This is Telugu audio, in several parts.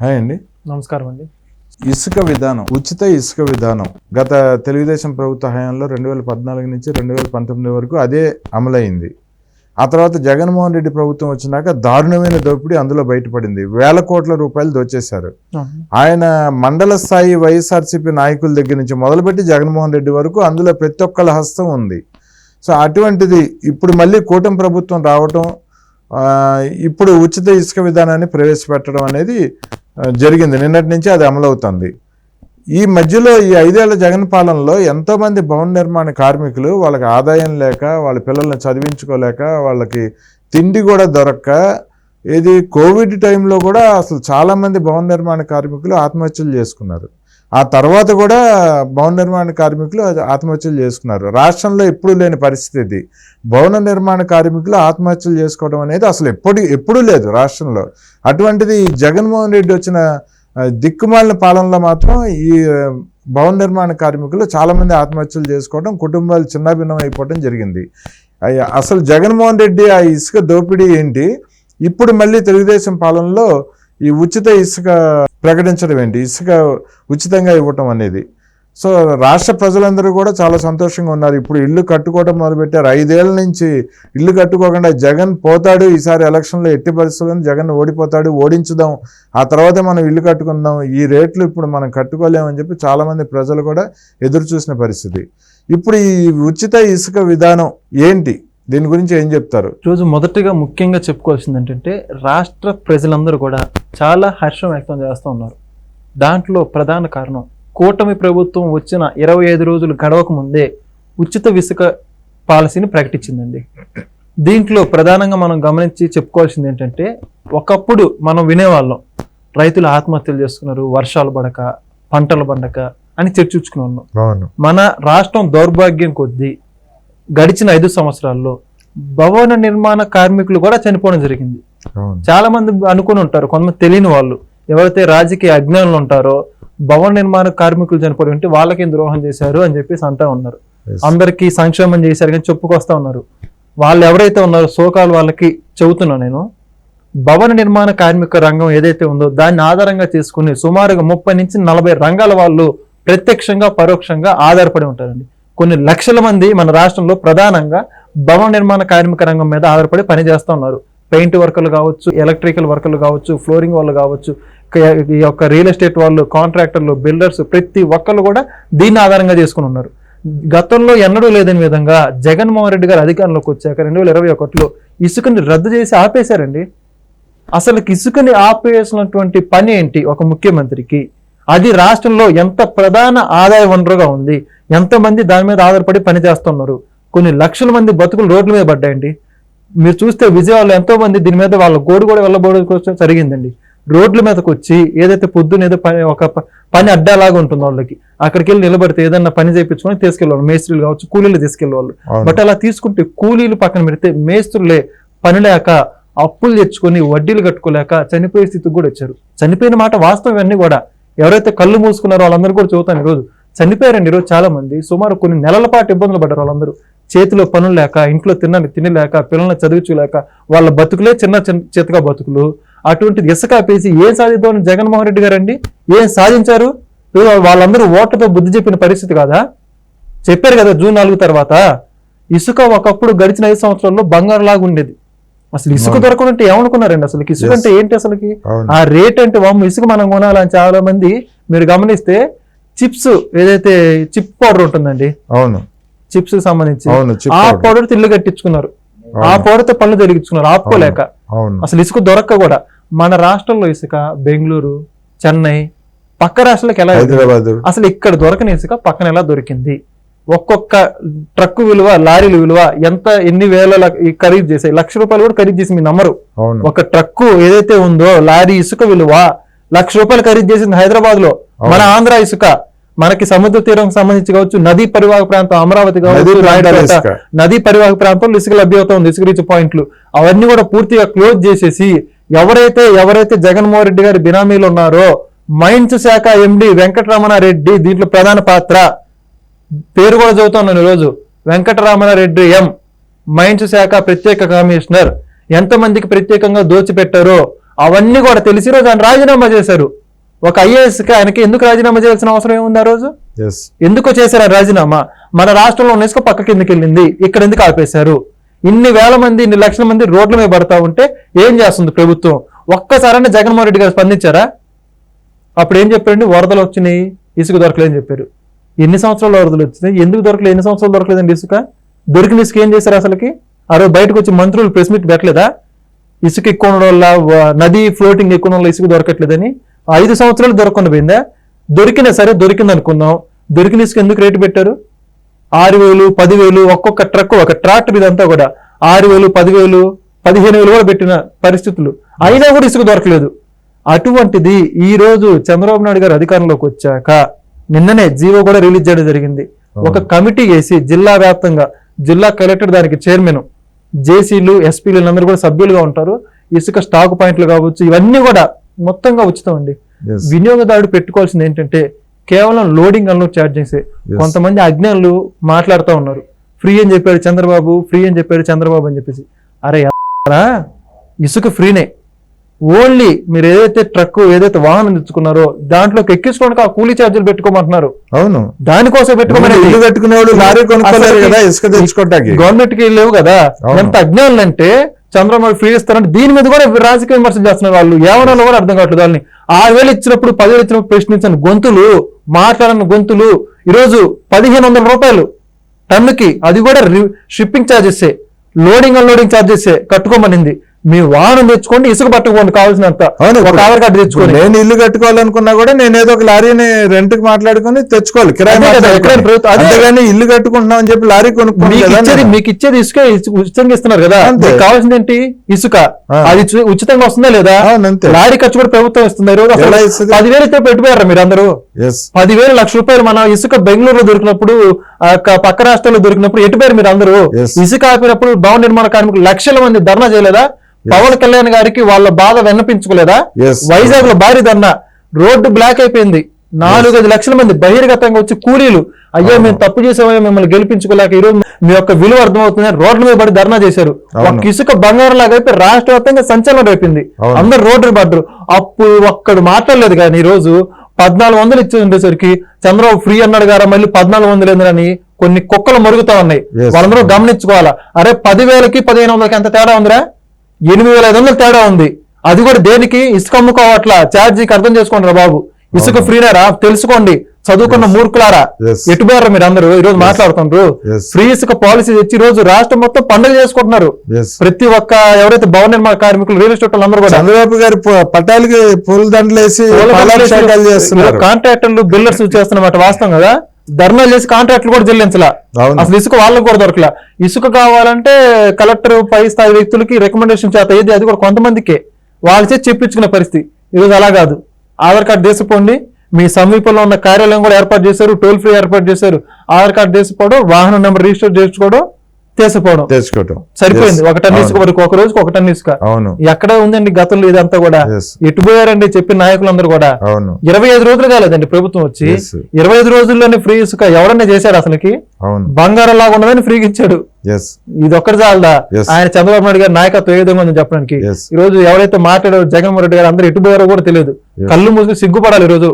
హాయ్ అండి. నమస్కారం అండి ఇసుక విధానం ఉచిత ఇసుక విధానం. గత తెలుగుదేశం ప్రభుత్వ హయాంలో రెండు వేల పద్నాలుగు నుంచి రెండు వేల పంతొమ్మిది వరకు అదే అమలైంది. ఆ తర్వాత జగన్మోహన్ రెడ్డి ప్రభుత్వం వచ్చినాక దారుణమైన దోపిడీ అందులో బయటపడింది. వేల కోట్ల రూపాయలు దోచేశారు. ఆయన మండల స్థాయి వైఎస్ఆర్సీపీ నాయకుల దగ్గర నుంచి మొదలుపెట్టి జగన్మోహన్ రెడ్డి వరకు అందులో ప్రతి ఒక్కళ్ళ హస్తం ఉంది. సో అటువంటిది ఇప్పుడు మళ్ళీ కూటమి ప్రభుత్వం రావటం ఇప్పుడు ఉచిత ఇసుక విధానాన్ని ప్రవేశపెట్టడం అనేది జరిగింది. నిన్నటి నుంచి అది అమలవుతుంది. ఈ మధ్యలో ఈ ఐదేళ్ళ జగన్ పాలనలో ఎంతోమంది భవన నిర్మాణ కార్మికులు వాళ్ళకి ఆదాయం లేక వాళ్ళ పిల్లల్ని చదివించుకోలేక వాళ్ళకి తిండి కూడా దొరక్క ఇది కోవిడ్ టైంలో కూడా అసలు చాలామంది భవన నిర్మాణ కార్మికులు ఆత్మహత్యలు చేసుకున్నారు. ఆ తర్వాత కూడా భవన నిర్మాణ కార్మికులు ఆత్మహత్యలు చేసుకున్నారు. రాష్ట్రంలో ఎప్పుడూ లేని పరిస్థితి ఇది. భవన నిర్మాణ కార్మికులు ఆత్మహత్యలు చేసుకోవడం అనేది అసలు ఎప్పుడు ఎప్పుడూ లేదు రాష్ట్రంలో. అటువంటిది జగన్మోహన్ రెడ్డి వచ్చిన దిక్కుమాలిన పాలనలో మాత్రం ఈ భవన నిర్మాణ కార్మికులు చాలామంది ఆత్మహత్యలు చేసుకోవడం కుటుంబాలు చిన్నాభిన్నం అయిపోవడం జరిగింది. అసలు జగన్మోహన్ రెడ్డి ఆ ఇసుక దోపిడీ ఏంటి? ఇప్పుడు మళ్ళీ తెలుగుదేశం పాలనలో ఈ ఉచిత ఇసుక ప్రకటించడం ఏంటి? ఇసుక ఉచితంగా ఇవ్వటం అనేది. సో రాష్ట్ర ప్రజలందరూ కూడా చాలా సంతోషంగా ఉన్నారు. ఇప్పుడు ఇల్లు కట్టుకోవడం మొదలుపెట్టారు. ఐదేళ్ళ నుంచి ఇల్లు కట్టుకోకుండా జగన్ పోతాడు ఈసారి ఎలక్షన్లో ఎట్టి పరిస్థితుల్లో జగన్ ఓడిపోతాడు ఓడించుదాం. ఆ తర్వాతే మనం ఇల్లు కట్టుకుందాం. ఈ రేట్లు ఇప్పుడు మనం కట్టుకోలేమని చెప్పి చాలామంది ప్రజలు కూడా ఎదురు చూసిన పరిస్థితి. ఇప్పుడు ఈ ఉచిత ఇసుక విధానం ఏంటి? దీని గురించి ఏం చెప్తారు? రోజు మొదటిగా ముఖ్యంగా చెప్పుకోవాల్సింది ఏంటంటే రాష్ట్ర ప్రజలందరూ కూడా చాలా హర్షం వ్యక్తం చేస్తూ ఉన్నారు. దాంట్లో ప్రధాన కారణం కూటమి ప్రభుత్వం వచ్చిన ఇరవై ఐదు రోజులు గడవక ముందే ఉచిత ఇసుక పాలసీని ప్రకటించిందండి. దీంట్లో ప్రధానంగా మనం గమనించి చెప్పుకోవాల్సింది ఏంటంటే ఒకప్పుడు మనం వినేవాళ్ళం రైతులు ఆత్మహత్యలు చేసుకున్నారు వర్షాలు పడక పంటలు పండక అని చర్చించుకునే అవును. మన రాష్ట్రం దౌర్భాగ్యం కొద్దీ గడిచిన ఐదు సంవత్సరాల్లో భవన నిర్మాణ కార్మికులు కూడా చనిపోవడం జరిగింది. చాలా మంది అనుకుని ఉంటారు కొంతమంది తెలియని వాళ్ళు ఎవరైతే రాజకీయ అజ్ఞానులు ఉంటారో భవన నిర్మాణ కార్మికులు చనిపోవడం అంటే వాళ్ళకి ద్రోహం చేశారు అని చెప్పేసి అంటా ఉన్నారు. అందరికీ సంక్షేమం చేశారు కానీ చెప్పుకొస్తా ఉన్నారు. వాళ్ళు ఎవరైతే ఉన్నారో సోకాలు వాళ్ళకి చెబుతున్నా నేను భవన నిర్మాణ కార్మిక రంగం ఏదైతే ఉందో దాన్ని ఆధారంగా చేసుకుని సుమారుగా ముప్పై నుంచి నలభై రంగాల వాళ్ళు ప్రత్యక్షంగా పరోక్షంగా ఆధారపడి ఉంటారండి. కొన్ని లక్షల మంది మన రాష్ట్రంలో ప్రధానంగా భవన నిర్మాణ కార్మిక రంగం మీద ఆధారపడి పనిచేస్తూ ఉన్నారు. పెయింట్ వర్కర్లు కావచ్చు ఎలక్ట్రికల్ వర్కర్లు కావచ్చు ఫ్లోరింగ్ వాళ్ళు కావచ్చు ఈ యొక్క రియల్ ఎస్టేట్ వాళ్ళు కాంట్రాక్టర్లు బిల్డర్స్ ప్రతి ఒక్కళ్ళు కూడా దీన్ని ఆధారంగా చేసుకుని ఉన్నారు. గతంలో ఎన్నడూ లేదని విధంగా జగన్మోహన్ రెడ్డి గారు అధికారంలోకి వచ్చాక రెండు వేల ఇరవై ఒకటిలో ఇసుకని రద్దు చేసి ఆపేశారండి. అసలు ఇసుకని ఆపేసినటువంటి పని ఏంటి ఒక ముఖ్యమంత్రికి? అది రాష్ట్రంలో ఎంత ప్రధాన ఆదాయ వనరుగా ఉంది? ఎంతమంది దాని మీద ఆధారపడి పని చేస్తున్నారు కొన్ని లక్షల మంది బతుకులు రోడ్ల మీద పడ్డాయండి. మీరు చూస్తే విజయవాడలో ఎంతో మంది దీని మీద వాళ్ళ గోడు కూడా వెళ్ళబోవడం కోసం జరిగిందండి. రోడ్ల మీదకి వచ్చి ఏదైతే పొద్దున ఏదో పని ఒక పని అడ్డాలాగా ఉంటుంది వాళ్ళకి అక్కడికి వెళ్ళి నిలబడితే ఏదన్నా పని చేయించుకొని తీసుకెళ్ళేవాళ్ళు మేస్త్రీలు కావచ్చు కూలీలు తీసుకెళ్ళేవాళ్ళు. బట్ అలా తీసుకుంటే కూలీలు పక్కన పెడితే మేస్త్రులే పని లేక అప్పులు తెచ్చుకొని వడ్డీలు కట్టుకోలేక చనిపోయే స్థితికి కూడా వచ్చారు. చనిపోయిన మాట వాస్తవం ఇవన్నీ కూడా. ఎవరైతే కళ్ళు మూసుకున్నారో వాళ్ళందరూ కూడా చెబుతాను ఈరోజు. చనిపోయారండి ఈరోజు చాలా మంది సుమారు కొన్ని నెలల పాటు ఇబ్బందులు పడ్డారు వాళ్ళందరూ. చేతిలో పనులు లేక ఇంట్లో తినని తిని లేక పిల్లల్ని చదివించలేక వాళ్ళ బతుకులే చిన్న చిన్న చేతగా బతుకులు. అటువంటిది ఇసుక ఆపేసి ఏం సాధిద్దామని జగన్మోహన్ రెడ్డి గారండి? ఏం సాధించారు? వాళ్ళందరూ ఓట్లతో బుద్ధి చెప్పిన పరిస్థితి కాదా? చెప్పారు కదా జూన్ నాలుగు తర్వాత. ఇసుక ఒకప్పుడు గడిచిన ఐదు సంవత్సరాల్లో బంగారు లాగా ఉండేది. అసలు ఇసుక. దొరకనంటే ఏమనుకున్నారండి అసలు? ఇసుక. అంటే ఏంటి అసలుకి ఆ రేట్ అంటే వాము ఇసుక మనం కొనాలని చాలా మంది మీరు గమనిస్తే చిప్స్ ఏదైతే చిప్ పౌడర్ ఉంటుందండి అవును. చిప్స్కి సంబంధించి. ఆ పౌడర్. తిల్లు కట్టించుకున్నారు. ఆ అవును. పౌడర్తో పనులు జరిగించుకున్నారు ఆపుకోలేక అసలు ఇసుక దొరక్క కూడా. మన రాష్ట్రంలో ఇసుక బెంగళూరు చెన్నై పక్క రాష్ట్రాలకు ఎలా? హైదరాబాద్. అసలు ఇక్కడ దొరకని ఇసుక పక్కన ఎలా దొరికింది? ఒక్కొక్క ట్రక్ విలువ లారీల విలువ ఎంత ఎన్ని వేల ఖరీదు చేసాయి లక్ష రూపాయలు కూడా ఖరీదు చేసి మీ నమ్మరు. ఒక ట్రక్కు ఏదైతే ఉందో లారీ ఇసుక విలువ లక్ష రూపాయలు ఖరీదు చేసింది హైదరాబాద్లో మన ఆంధ్ర ఇసుక. మనకి సముద్ర తీరం సంబంధించి కావచ్చు నదీ పరివాహక ప్రాంతం అమరావతి కావచ్చు. నదీ పరివాహక ప్రాంతంలో ఇసుక. లభ్యమవుతుంది ఇసుక రీచ్ పాయింట్లు. అవన్నీ కూడా పూర్తిగా క్లోజ్ చేసేసి ఎవరైతే ఎవరైతే జగన్మోహన్ రెడ్డి గారి బినామీలు ఉన్నారో మైన్స్ శాఖ ఎండి వెంకటరమణారెడ్డి దీంట్లో ప్రధాన పాత్ర. పేరు కూడా చదువుతున్నాను ఈరోజు. వెంకటరమణారెడ్డి ఎం. మైన్స్ శాఖ ప్రత్యేక కమిషనర్. ఎంతమందికి ప్రత్యేకంగా దోచిపెట్టారో అవన్నీ కూడా తెలిసి రోజు ఆయన రాజీనామా చేశారు. ఒక ఐఏఎస్కి ఆయనకి ఎందుకు రాజీనామా చేయాల్సిన అవసరం ఏముంది ఆ రోజు? ఎస్ ఎందుకు చేశారు రాజీనామా? మన రాష్ట్రంలో ఉన్న ఇసుక పక్క కిందకి వెళ్ళింది. ఇక్కడ ఎందుకు ఆపేశారు? ఇన్ని వేల మంది ఇన్ని లక్షల మంది రోడ్ల మీద పడతా ఉంటే ఏం చేస్తుంది ప్రభుత్వం? ఒక్కసారైనా జగన్మోహన్ రెడ్డి గారు స్పందించారా? అప్పుడు ఏం చెప్పారండి? వరదలు వచ్చినాయి ఇసుక దొరకలేదని చెప్పారు. ఎన్ని సంవత్సరాలు వరదలు వచ్చినాయి? ఎందుకు దొరకలేదు? ఎన్ని సంవత్సరాలు దొరకలేదండి ఇసుక? దొరికిన ఇసుక ఏం చేశారు అసలుకి? ఆ రోజు బయటకు వచ్చి మంత్రులు ప్రెస్ మీట్ పెట్టలేదా? ఇసుక ఎక్కువ ఉండడం వల్ల నది ఫ్లోటింగ్ ఎక్కువ వల్ల ఇసుక దొరకట్లేదని? ఐదు సంవత్సరాలు దొరకకుండా పోయిందా? దొరికినా సరే దొరికింది అనుకుందాం. దొరికిన ఇసుక ఎందుకు రేటు పెట్టారు? ఆరు వేలు పదివేలు ఒక్కొక్క ట్రక్ ఒక ట్రాక్టర్ ఇదంతా కూడా ఆరు వేలు పదివేలు పదిహేను వేలు కూడా పెట్టిన పరిస్థితులు. అయినా కూడా ఇసుక దొరకలేదు. అటువంటిది ఈ రోజు చంద్రబాబు నాయుడు గారు అధికారంలోకి వచ్చాక నిన్ననే జీవో కూడా రిలీజ్ చేయడం జరిగింది. ఒక కమిటీ వేసి జిల్లా వ్యాప్తంగా జిల్లా కలెక్టర్ దానికి చైర్మన్ జేసీలు ఎస్పీలు అందరూ కూడా సభ్యులుగా ఉంటారు. ఇసుక స్టాక్ పాయింట్లు కావచ్చు ఇవన్నీ కూడా మొత్తంగా ఉచితం అండి వినియోగదారుడు పెట్టుకోవాల్సింది ఏంటంటే కేవలం లోడింగ్ అన్లోడ్ ఛార్జెస్ కొంతమంది అజ్ఞానులు మాట్లాడుతూ ఉన్నారు. ఫ్రీ అని చెప్పాడు చంద్రబాబు ఫ్రీ అని చెప్పాడు చంద్రబాబు అని చెప్పేసి. అరే ఇసుక ఫ్రీనే. ఓన్లీ మీరు ఏదైతే ట్రక్ ఏదైతే వాహనం తెచ్చుకున్నారో దాంట్లోకి ఎక్కించుకోవడానికి ఆ కూలీ ఛార్జీలు పెట్టుకోమంటున్నారు. అవును. దానికోసం పెట్టుకోమని గవర్నమెంట్కి లేవు కదా. ఎంత అజ్ఞానులు అంటే చంద్రబాబు ఫ్రీ ఇస్తారంటే దీని మీద కూడా రాజకీయ విమర్శలు చేస్తున్నారు వాళ్ళు. ఏమన్నా కూడా అర్థం కావట్లేదు వాళ్ళని. ఆరు వేలు ఇచ్చినప్పుడు పదివేలు ఇచ్చినప్పుడు ప్రశ్నించిన గొంతులు మాట్లాడిన గొంతులు ఈరోజు పదిహేను వందల రూపాయలు టన్నుకి అది కూడా shipping charges loading unloading charges కట్టుకోమనింది. మీ వాహనం తెచ్చుకోండి ఇసుక పట్టుకోండి కావాల్సినంత. ఒక ఆధార్ కార్డు తెచ్చుకోండి నేను ఇల్లు కట్టుకోవాలనుకున్నా కూడా నేను ఏదో ఒక లారీని రెంట్కి మాట్లాడుకుని తెచ్చుకోవాలి. అంతేగాని ఇల్లు కట్టుకుంటున్నాం అని చెప్పి లారీ కొనుక్కోవాలి మీకు ఇచ్చేది ఇసుక ఇసు- ఉచితంగా ఇస్తున్నారు కదా. కావాల్సింది ఏంటి? ఇసుక. అది ఉచితంగా వస్తుందా లేదా. లారీ ఖర్చు కూడా ప్రభుత్వం ఇస్తుంది. రోజు? పదివేలు ఇస్తే పెట్టిపోయారా మీరు అందరూ పదివేలు లక్ష రూపాయలు మన ఇసుక బెంగళూరులో దొరికినప్పుడు పక్క రాష్ట్రాల్లో దొరికినప్పుడు ఎటుపోయారు మీరు అందరూ. ఇసుక ఆపినప్పుడు భవన నిర్మాణ కార్మికులు లక్షల మంది ధర్నా చేయలేదా? పవన్ కళ్యాణ్ గారికి వాళ్ళ బాధ విన్నపించుకోలేదా. వైజాగ్లో భారీ ధర్నా రోడ్డు బ్లాక్ అయిపోయింది. నాలుగైదు లక్షల మంది బహిర్గతంగా వచ్చి కూలీలు. అయ్యో మేము తప్పు చేసామో మిమ్మల్ని గెలిపించుకోలేక ఈ రోజు మీ యొక్క విలువ అర్థమవుతుంది రోడ్ల మీద పడి ధర్నా చేశారు. ఒక ఇసుక బంగారం లాగా అయిపోయి రాష్ట్ర వ్యాప్తంగా సంచలనం అయిపోయింది అవును. అందరు రోడ్డు పడ్డరు. అప్పుడు ఒక్కడు మాట్లాడలేదు కానీ ఈ రోజు పద్నాలుగు వందలు ఇచ్చి ఉండేసరికి చంద్రబాబు ఫ్రీ అన్నాడు గారా మళ్ళీ పద్నాలుగు వందలు ఏందని కొన్ని కుక్కలు మరుగుతా ఉన్నాయి. వాళ్ళందరూ గమనించుకోవాలా? అరే పదివేలకి పదిహేను వందలకి ఎంత తేడా ఉందిరా? ఎనిమిది వేల ఐదు వందలు తేడా ఉంది. అది కూడా దేనికి? ఇసుక అమ్ముకోవట్లా ఛార్జీకి అర్థం చేసుకోండి రా బాబు. ఇసుక ఫ్రీనారా? తెలుసుకోండి. చదువుకున్న మూర్ఖులారా. ఎటుపోయారా మీరు అందరూ? ఈ రోజు మాట్లాడుతుండ్రు. Yes. ఫ్రీ ఇసుక పాలసీ తెచ్చి రోజు రాష్ట్రం మొత్తం పండుగ చేసుకుంటున్నారు. ప్రతి ఒక్క ఎవరైతే భవన నిర్మాణ కార్మికులు రియల్ ఎస్టేట్ వాళ్ళందరూ కూడా చంద్రబాబు గారి పట్టాలకి పూల దండలు వేసి కాంట్రాక్టర్లు బిల్డర్స్ చేస్తున్నమాట వాస్తవం కదా? ధర్నాలు చేసి కాంట్రాక్టులు కూడా చెల్లించలా. అసలు ఇసుక వాళ్ళకి కూడా దొరకలా. ఇసుక కావాలంటే కలెక్టర్ పై స్థాయి వ్యక్తులకి రికమెండేషన్ చేత ఏది అది కూడా కొంతమందికే. వాళ్ళ చేసి చెప్పించుకునే పరిస్థితి. ఈరోజు అలా కాదు. ఆధార్ కార్డు దేశపోండి మీ సమీపంలో ఉన్న కార్యాలయం కూడా ఏర్పాటు చేశారు. టోల్ ఫ్రీ ఏర్పాటు చేశారు. ఆధార్ కార్డు దేశపోవడం వాహనం నెంబర్ రిజిస్టర్ చేసుకోవడం తీసుకోవడం తెచ్చుకోవటం సరిపోయింది. ఒక టన్ ఇసుక. వరకు ఒక రోజుకి ఒక టన్ ఇసుక. అవును. ఎక్కడ ఉందండి గతంలో ఇదంతా కూడా? Yes. ఎటు పోయారండి చెప్పిన నాయకులందరూ కూడా? అవును. ఇరవై ఐదు రోజులు కాలేదండి ప్రభుత్వం వచ్చి. ఇరవై ఐదు రోజుల్లోనే ఫ్రీ ఇసుక ఎవరన్నా చేశాడు అసలుకి? అవును. బంగారం లాగా ఉన్నదని ఫ్రీగా ఇచ్చాడు. ఇది ఒక్కటి చాలదా. ఆయన చంద్రబాబు నాయుడు గారి నాయకత్వం ఏ విధంగా ఉందని చెప్పడానికి. ఈ రోజు ఎవరైతే మాట్లాడారో జగన్మోహన్ రెడ్డి గారు అందరూ ఎటు పోయారో కూడా తెలియదు. కళ్ళు మూసుకుని సిగ్గుపడాలి ఈ రోజు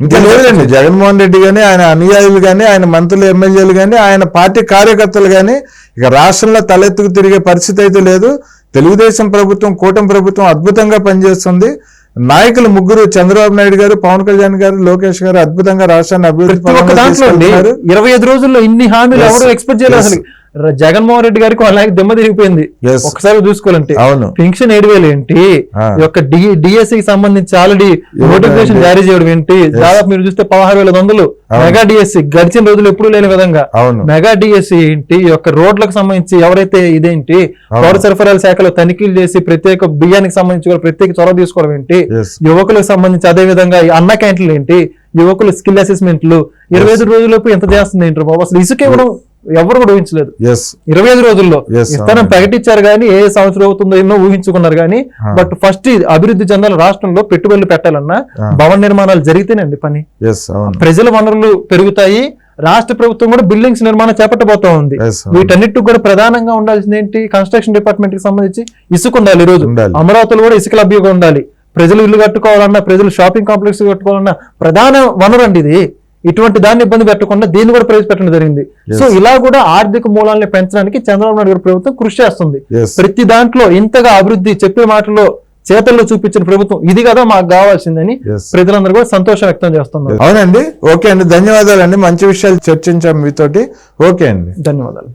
ఇంకా లేదండి జగన్మోహన్ రెడ్డి గాని ఆయన అనుయాయులు గాని ఆయన మంత్రులు ఎమ్మెల్యేలు గాని ఆయన పార్టీ కార్యకర్తలు గాని ఇక రాష్ట్రంలో తలెత్తుకు తిరిగే పరిస్థితి అయితే లేదు తెలుగుదేశం ప్రభుత్వం కూటమి ప్రభుత్వం అద్భుతంగా పనిచేస్తుంది నాయకులు ముగ్గురు చంద్రబాబు నాయుడు గారు పవన్ కళ్యాణ్ గారు లోకేష్ గారు అద్భుతంగా రాష్ట్రాన్ని అభివృద్ధి. ఇరవై ఐదు రోజుల్లో ఇన్ని హామీలు. ఎవరు ఎక్స్పెక్ట్ చేయలేదు Yes. అసలు జగన్మోహన్ రెడ్డి గారికి వాళ్ళ నాయకు దెమ్మ తిరిగిపోయింది. ఒకసారి చూసుకోవాలంటే అవును. పెన్షన్ ఏడు వేలు ఏంటి యొక్క సంబంధించి ఆల్రెడీ నోటిఫికేషన్ జారీ చేయడం ఏంటి? దాదాపు మీరు చూస్తే పదహారు వేల వందలు. మెగా డిఎస్సి గడిచిన రోజులు ఎప్పుడు లేని విధంగా. అవును. మెగా డిఎస్సి ఏంటి? యొక్క రోడ్లకు సంబంధించి ఎవరైతే ఇదేంటి. పౌర సరఫరాల శాఖలో తనిఖీలు చేసి ప్రత్యేక బియ్యానికి సంబంధించి కూడా ప్రత్యేక చొరవ తీసుకోవడం ఏంటి? యువకులకు సంబంధించి అదే విధంగా అన్న క్యాంటీన్లు ఏంటి? యువకులు స్కిల్ అసెస్మెంట్లు. ఇరవై ఐదు రోజులలోపు ఎంత చేస్తుంది ఏంటి బాబు? అసలు ఇసుక ఇవ్వడం ఎవరు కూడా ఊహించలేదు ఇరవై ఐదు రోజుల్లో ఇస్తానం. ప్రకటించారు కానీ ఏ సంవత్సరం అవుతుందో ఎన్నో ఊహించుకున్నారు కానీ. బట్ ఫస్ట్ అభివృద్ధి చెందాలి రాష్ట్రంలో పెట్టుబడులు పెట్టాలన్నా. భవన నిర్మాణాలు జరిగితేనండి పని ప్రజల వనరులు పెరుగుతాయి రాష్ట్ర ప్రభుత్వం కూడా బిల్డింగ్స్ నిర్మాణం చేపట్టబోతా ఉంది. వీటన్నిటికి కూడా ప్రధానంగా ఉండాల్సింది ఏంటి కన్స్ట్రక్షన్ డిపార్ట్మెంట్కి సంబంధించి ఇసుక ఉండాలి ఈ రోజు. అమరావతిలో కూడా ఇసుక లభ్యంగా ఉండాలి ప్రజలు ఇల్లు కట్టుకోవాలన్నా ప్రజలు షాపింగ్ కాంప్లెక్స్ కట్టుకోవాలన్నా ప్రధాన వనరు అండి ఇది ఇటువంటి దాన్ని ఇబ్బంది పెట్టకుండా దీన్ని కూడా ప్రవేశపెట్టడం జరిగింది. సో ఇలా కూడా ఆర్థిక మూలాలను పెంచడానికి చంద్రబాబు నాయుడు గారి ప్రభుత్వం కృషి చేస్తుంది. ప్రతి దాంట్లో ఇంతగా అభివృద్ధి చెప్పే మాటలో చేతల్లో చూపించిన ప్రభుత్వం ఇది కదా మాకు కావాల్సిందని. ప్రజలందరూ కూడా సంతోషం వ్యక్తం చేస్తున్నారు. అవునండి. ఓకే అండి. ధన్యవాదాలండి. మంచి విషయాలు చర్చించాం మీతోటి. ఓకే అండి. ధన్యవాదాలు.